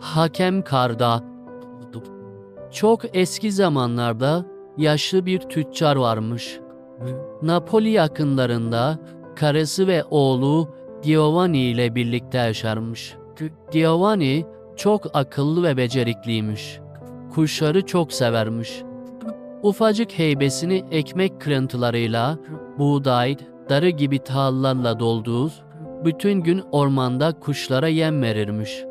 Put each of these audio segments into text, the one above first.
Hakem Karga Çok eski zamanlarda yaşlı bir tüccar varmış. Napoli yakınlarında karısı ve oğlu Giovanni ile birlikte yaşarmış. Giovanni çok akıllı ve becerikliymiş. Kuşları çok severmiş. Ufacık heybesini ekmek kırıntılarıyla, buğday, darı gibi tahıllarla dolduğu, bütün gün ormanda kuşlara yem verirmiş.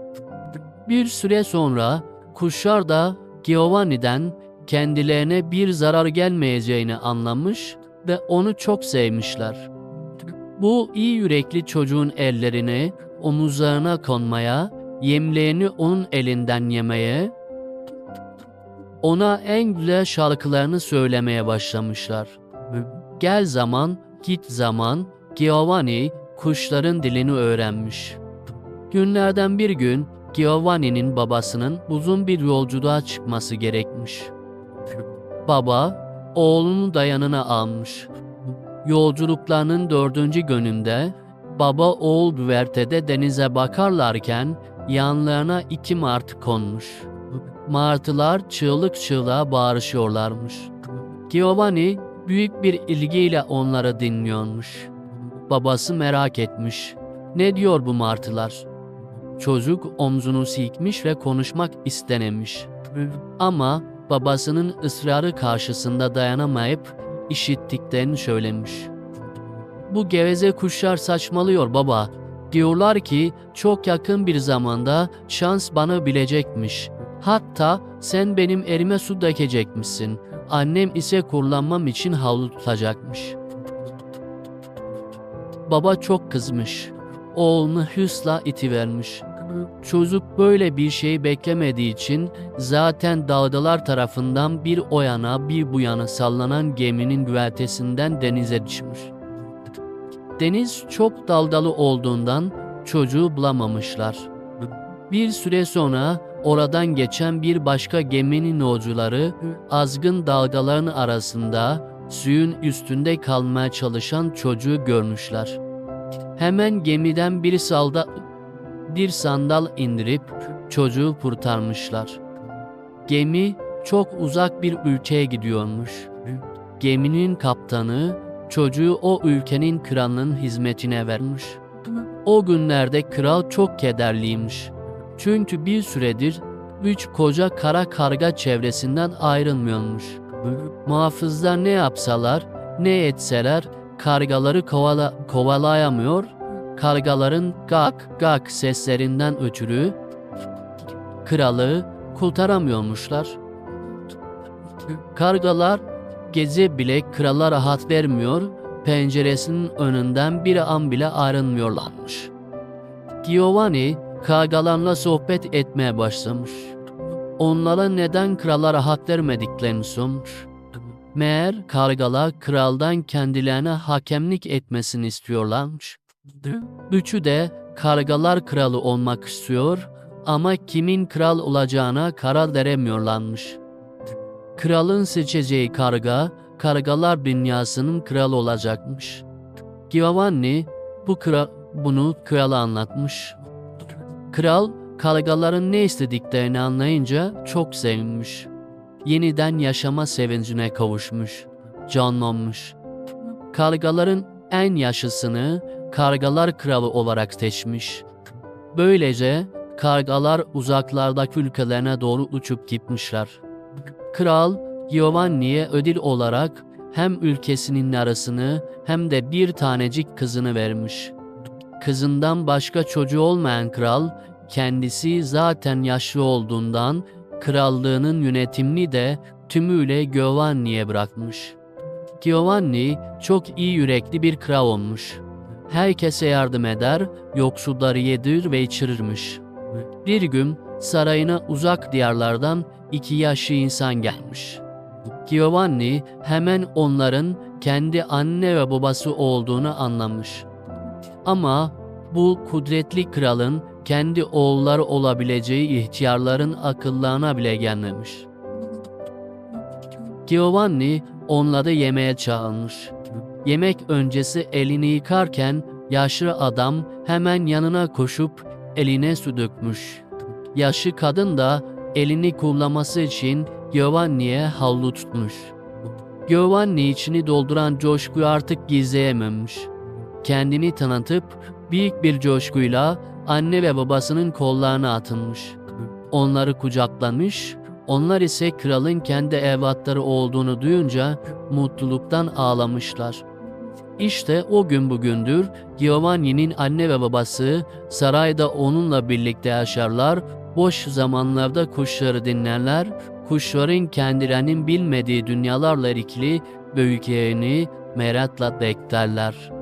Bir süre sonra kuşlar da Giovanni'den kendilerine bir zarar gelmeyeceğini anlamış ve onu çok sevmişler. Bu iyi yürekli çocuğun ellerini omuzlarına konmaya, yemlerini onun elinden yemeye, ona en güzel şarkılarını söylemeye başlamışlar. Gel zaman, git zaman, Giovanni kuşların dilini öğrenmiş. Günlerden bir gün Giovanni'nin babasının uzun bir yolculuğa çıkması gerekmiş. Baba, oğlunu da yanına almış. Yolculuklarının dördüncü gününde baba oğul güvertede denize bakarlarken yanlarına iki martı konmuş. Martılar çığlık çığlığa bağırışıyorlarmış. Giovanni büyük bir ilgiyle onları dinliyormuş. Babası merak etmiş. Ne diyor bu martılar? Çocuk omzunu silkmiş ve konuşmak istenemiş. Ama babasının ısrarı karşısında dayanamayıp işittiklerini söylemiş. Bu geveze kuşlar saçmalıyor baba. Diyorlar ki çok yakın bir zamanda şans bana bilecekmiş. Hatta sen benim elime su dökecekmişsin. Annem ise kullanmam için havlu tutacakmış. Baba çok kızmış. Oğlunu hırsla itivermiş. Çocuk böyle bir şey beklemediği için zaten dalgalar tarafından bir o yana bir bu yana sallanan geminin güvertesinden denize düşmüş. Deniz çok dalgalı olduğundan çocuğu bulamamışlar. Bir süre sonra oradan geçen bir başka geminin yolcuları azgın dalgaların arasında suyun üstünde kalmaya çalışan çocuğu görmüşler. Hemen gemiden bir salda bir sandal indirip çocuğu kurtarmışlar. Gemi çok uzak bir ülkeye gidiyormuş. Geminin kaptanı çocuğu o ülkenin kralının hizmetine vermiş. O günlerde kral çok kederliymiş. Çünkü bir süredir üç koca kara karga çevresinden ayrılmıyormuş. Muhafızlar ne yapsalar, ne etseler kargaları kovala, kovalayamıyor, kargaların gak gak seslerinden ötürü kralı kurtaramıyormuşlar. Kargalar gece bile krala rahat vermiyor, penceresinin önünden bir an bile ayrılmıyorlarmış. Giovanni kargalarla sohbet etmeye başlamış. Onlara neden krala rahat vermediklerini sormuş. Meğer kargalar kraldan kendilerine hakemlik etmesini istiyorlarmış. Üçü de kargalar kralı olmak istiyor ama kimin kral olacağına karar veremiyorlarmış. Kralın seçeceği karga, kargalar dünyasının kralı olacakmış. Giovanni bu kral, bunu krala anlatmış. Kral, kargaların ne istediklerini anlayınca çok sevinmiş. Yeniden yaşama sevincine kavuşmuş, canlanmış. Kargaların en yaşlısını kargalar kralı olarak seçmiş. Böylece kargalar uzaklardaki ülkelerine doğru uçup gitmişler. Kral Giovanni'ye ödül olarak hem ülkesinin arasını hem de bir tanecik kızını vermiş. Kızından başka çocuğu olmayan kral kendisi zaten yaşlı olduğundan krallığının yönetimini de tümüyle Giovanni'ye bırakmış. Giovanni çok iyi yürekli bir kral olmuş. Herkese yardım eder, yoksulları yedirir ve içirirmiş. Bir gün sarayına uzak diyarlardan iki yaşlı insan gelmiş. Giovanni hemen onların kendi anne ve babası olduğunu anlamış. Ama bu kudretli kralın kendi oğulları olabileceği ihtiyarların akıllarına bile gelmemiş. Giovanni onları yemeğe çağırmış. Yemek öncesi elini yıkarken yaşlı adam hemen yanına koşup eline su dökmüş. Yaşlı kadın da elini kullaması için Giovanni'ye havlu tutmuş. Giovanni içini dolduran coşkuyu artık gizleyememiş. Kendini tanıtıp büyük bir coşkuyla anne ve babasının kollarına atılmış. Onları kucaklamış, onlar ise kralın kendi evlatları olduğunu duyunca mutluluktan ağlamışlar. İşte o gün bugündür Giovanni'nin anne ve babası sarayda onunla birlikte yaşarlar, boş zamanlarda kuşları dinlerler, kuşların kendilerinin bilmediği dünyalarla ilgili büyüklerini merakla beklerler.